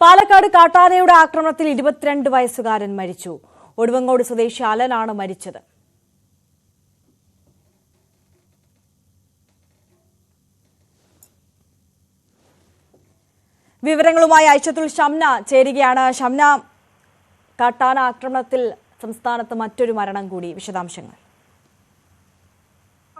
പാലക്കാട് കാട്ടാനയുടെ ആക്രമണത്തിൽ ഇരുപത്തിരണ്ട് വയസ്സുകാരൻ മരിച്ചു. ഒടുവങ്ങോട് സ്വദേശി അലനാണ് മരിച്ചത്. വിവരങ്ങളുമായി ഐഷത്തുൽ ഷംന ചേരുകയാണ്. ഷംന കാട്ടാന ആക്രമണത്തിൽ സംസ്ഥാനത്ത് മറ്റൊരു മരണം കൂടി. വിശദാംശങ്ങൾ.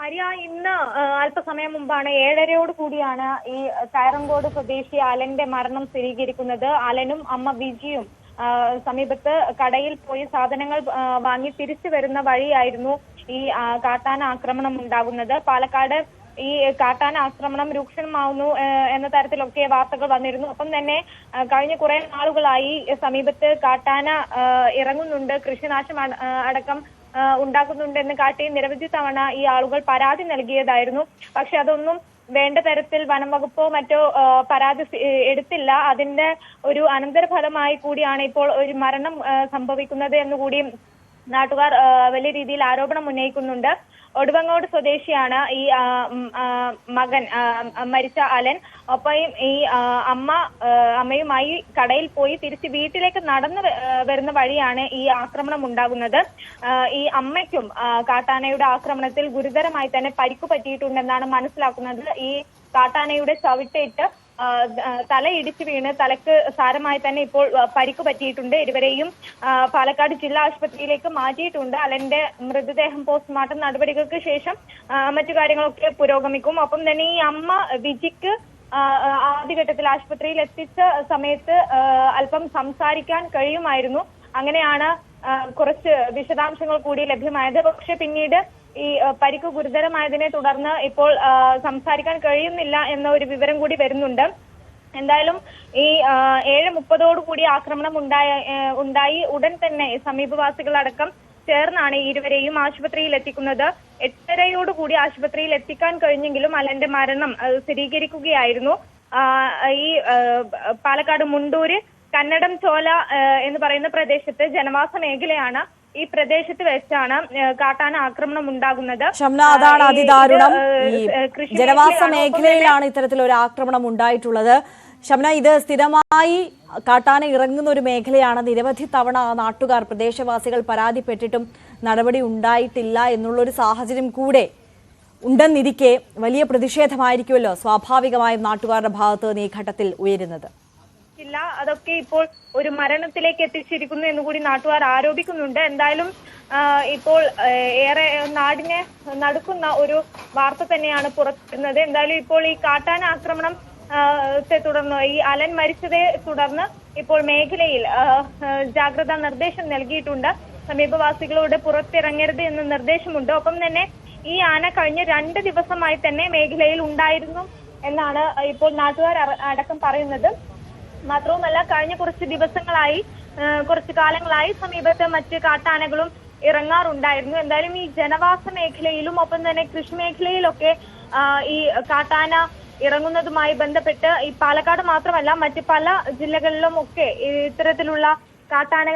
ആര്യ ഇന്ന് അല്പസമയം മുമ്പാണ് ഏഴരയോട് കൂടിയാണ് ഈ കയറങ്കോട് സ്വദേശി അലന്റെ മരണം സ്ഥിരീകരിക്കുന്നത്. അലനും അമ്മ ബിജിയും സമീപത്ത് കടയിൽ പോയി സാധനങ്ങൾ വാങ്ങി തിരിച്ചു വരുന്ന വഴിയായിരുന്നു ഈ കാട്ടാന ആക്രമണം ഉണ്ടാകുന്നത്. പാലക്കാട് ഈ കാട്ടാന ആക്രമണം രൂക്ഷമാവുന്നു എന്ന തരത്തിലൊക്കെ വാർത്തകൾ വന്നിരുന്നു. ഒപ്പം തന്നെ കഴിഞ്ഞ കുറെ നാളുകളായി സമീപത്ത് കാട്ടാന ഇറങ്ങുന്നുണ്ട്. കൃഷിനാശം അടക്കം ഉണ്ടാക്കുന്നുണ്ടെന്ന് കാട്ടി നിരവധി തവണ ഈ ആളുകൾ പരാതി നൽകിയതായിരുന്നു. പക്ഷെ അതൊന്നും വേണ്ട തരത്തിൽ വനം വകുപ്പോ മറ്റോ പരാതി എടുത്തില്ല. അതിന്റെ ഒരു അനന്തരഫലമായി കൂടിയാണ് ഇപ്പോൾ ഒരു മരണം സംഭവിക്കുന്നത് എന്നുകൂടി നാട്ടുകാർ വലിയ രീതിയിൽ ആരോപണം ഉന്നയിക്കുന്നുണ്ട്. ഒടുവങ്ങോട് സ്വദേശിയാണ് ഈ മകൻ മരിച്ച അലൻ. ഒപ്പം ഈ അമ്മ അമ്മയുമായി കടയിൽ പോയി തിരിച്ച് വീട്ടിലേക്ക് നടന്നു വരുന്ന വഴിയാണ് ഈ ആക്രമണം ഉണ്ടാകുന്നത്. ഈ അമ്മയ്ക്കും കാട്ടാനയുടെ ആക്രമണത്തിൽ ഗുരുതരമായി തന്നെ പരിക്കു പറ്റിയിട്ടുണ്ടെന്നാണ് മനസ്സിലാക്കുന്നത്. ഈ കാട്ടാനയുടെ ചവിട്ടേറ്റ് ആ, ആ, തല ഇടിച്ചു വീണ് തലക്ക് സാരമായി തന്നെ ഇപ്പോൾ പരിക്ക് പറ്റിയിട്ടുണ്ട്. ഇരുവരെയും പാലക്കാട് ജില്ലാ ആശുപത്രിയിലേക്ക് മാറ്റിയിട്ടുണ്ട്. അലന്റെ മൃതദേഹം പോസ്റ്റ്മോർട്ടം നടപടികൾക്ക് ശേഷം മറ്റു കാര്യങ്ങളൊക്കെ പുരോഗമിക്കും. ഒപ്പം തന്നെ ഈ അമ്മ വിജിക്ക് ആദ്യഘട്ടത്തിൽ ആശുപത്രിയിൽ എത്തിച്ച സമയത്ത് അല്പം സംസാരിക്കാൻ കഴിയുമായിരുന്നു. അങ്ങനെയാണ് കുറച്ച് വിശദാംശങ്ങൾ കൂടി ലഭ്യമായത്. പക്ഷെ പിന്നീട് ഈ പരിക്ക് ഗുരുതരമായതിനെ തുടർന്ന് ഇപ്പോൾ സംസാരിക്കാൻ കഴിയുന്നില്ല എന്ന ഒരു വിവരം കൂടി വരുന്നുണ്ട്. എന്തായാലും ഈ ഏഴ് മുപ്പതോടു കൂടി ആക്രമണം ഉണ്ടായ ഉണ്ടായി. ഉടൻ തന്നെ സമീപവാസികളടക്കം ചേർന്നാണ് ഇരുവരെയും ആശുപത്രിയിൽ എത്തിക്കുന്നത്. എട്ടരയോടുകൂടി ആശുപത്രിയിൽ എത്തിക്കാൻ കഴിഞ്ഞെങ്കിലും അലന്റെ മരണം സ്ഥിരീകരിക്കുകയായിരുന്നു. ഈ പാലക്കാട് മുണ്ടൂര് കന്നടം ചോല എന്ന് പറയുന്ന പ്രദേശത്ത് ജനവാസ മേഖലയാണ് ഈ പ്രദേശത്ത് വെച്ചാണ് കാട്ടാന ആക്രമണം ഉണ്ടാകുന്നത്. അതാണ് അതിദാരുണം. ജനവാസ മേഖലയിലാണ് ഇത്തരത്തിൽ ഒരു ആക്രമണം ഉണ്ടായിട്ടുള്ളത്. ഷംന ഇത് സ്ഥിരമായി കാട്ടാന ഇറങ്ങുന്ന ഒരു മേഖലയാണ്. നിരവധി തവണ നാട്ടുകാർ പ്രദേശവാസികൾ പരാതിപ്പെട്ടിട്ടും നടപടി ഉണ്ടായിട്ടില്ല എന്നുള്ളൊരു സാഹചര്യം കൂടെ ഉണ്ടെന്നിരിക്കെ വലിയ പ്രതിഷേധമായിരിക്കുമല്ലോ സ്വാഭാവികമായും നാട്ടുകാരുടെ ഭാഗത്ത് നിന്ന് ഈ ഘട്ടത്തിൽ ഉയരുന്നത്. ഇല്ല അതൊക്കെ ഇപ്പോൾ ഒരു മരണത്തിലേക്ക് എത്തിച്ചിരിക്കുന്നു എന്ന് കൂടി നാട്ടുകാർ ആരോപിക്കുന്നുണ്ട്. എന്തായാലും ഇപ്പോൾ ഏറെ നാടിനെ നടുക്കുന്ന ഒരു വാർത്ത തന്നെയാണ് പുറത്തുവരുന്നത്. എന്തായാലും ഇപ്പോൾ ഈ കാട്ടാന ആക്രമണം തുടർന്ന് ഈ അലൻ മരിച്ചതേ തുടർന്ന് ഇപ്പോൾ മേഖലയിൽ ജാഗ്രതാ നിർദ്ദേശം നൽകിയിട്ടുണ്ട്. സമീപവാസികളോട് പുറത്തിറങ്ങരുത് എന്ന നിർദ്ദേശമുണ്ട്. ഒപ്പം തന്നെ ഈ ആന കഴിഞ്ഞ രണ്ട് ദിവസമായി തന്നെ മേഖലയിൽ ഉണ്ടായിരുന്നു എന്നാണ് ഇപ്പോൾ നാട്ടുകാർ അടക്കം പറയുന്നത്. മാത്രവുമല്ല കഴിഞ്ഞ കുറച്ച് ദിവസങ്ങളായി കുറച്ച് കാലങ്ങളായി സമീപത്തെ മറ്റ് കാട്ടാനകളും ഇറങ്ങാറുണ്ടായിരുന്നു. എന്തായാലും ഈ ജനവാസ മേഖലയിലും ഒപ്പം തന്നെ കൃഷി മേഖലയിലൊക്കെ ഈ കാട്ടാന ഇറങ്ങുന്നതുമായി ബന്ധപ്പെട്ട് ഈ പാലക്കാട് മാത്രമല്ല മറ്റ് പല ജില്ലകളിലും ഒക്കെ ഇത്തരത്തിലുള്ള കാട്ടാന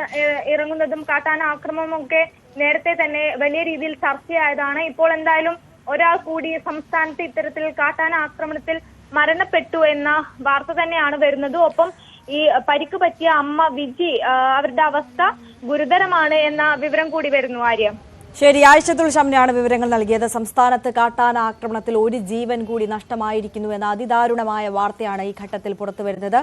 ഇറങ്ങുന്നതും കാട്ടാന ആക്രമണവും ഒക്കെ നേരത്തെ തന്നെ വലിയ രീതിയിൽ ചർച്ചയായതാണ്. ഇപ്പോൾ എന്തായാലും ഒരാൾ കൂടി സംസ്ഥാനത്ത് ഇത്തരത്തിൽ കാട്ടാന ആക്രമണത്തിൽ മരണപ്പെട്ടു എന്ന വാർത്ത തന്നെയാണ് വരുന്നത്. ഒപ്പം ഈ പരിക്ക് പറ്റിയ അമ്മ വിജി അവരുടെ അവസ്ഥ ഗുരുതരമാണ് എന്ന വിവരം കൂടി വരുന്നു ആര്യ. ശരി ആഴ്ചത്തുൾ ഷംനയാണ് വിവരങ്ങൾ നൽകിയത്. സംസ്ഥാനത്ത് കാട്ടാന ആക്രമണത്തിൽ ഒരു ജീവൻ കൂടി നഷ്ടമായിരിക്കുന്നു എന്ന അതിദാരുണമായ വാർത്തയാണ് ഈ ഘട്ടത്തിൽ പുറത്തുവരുന്നത്.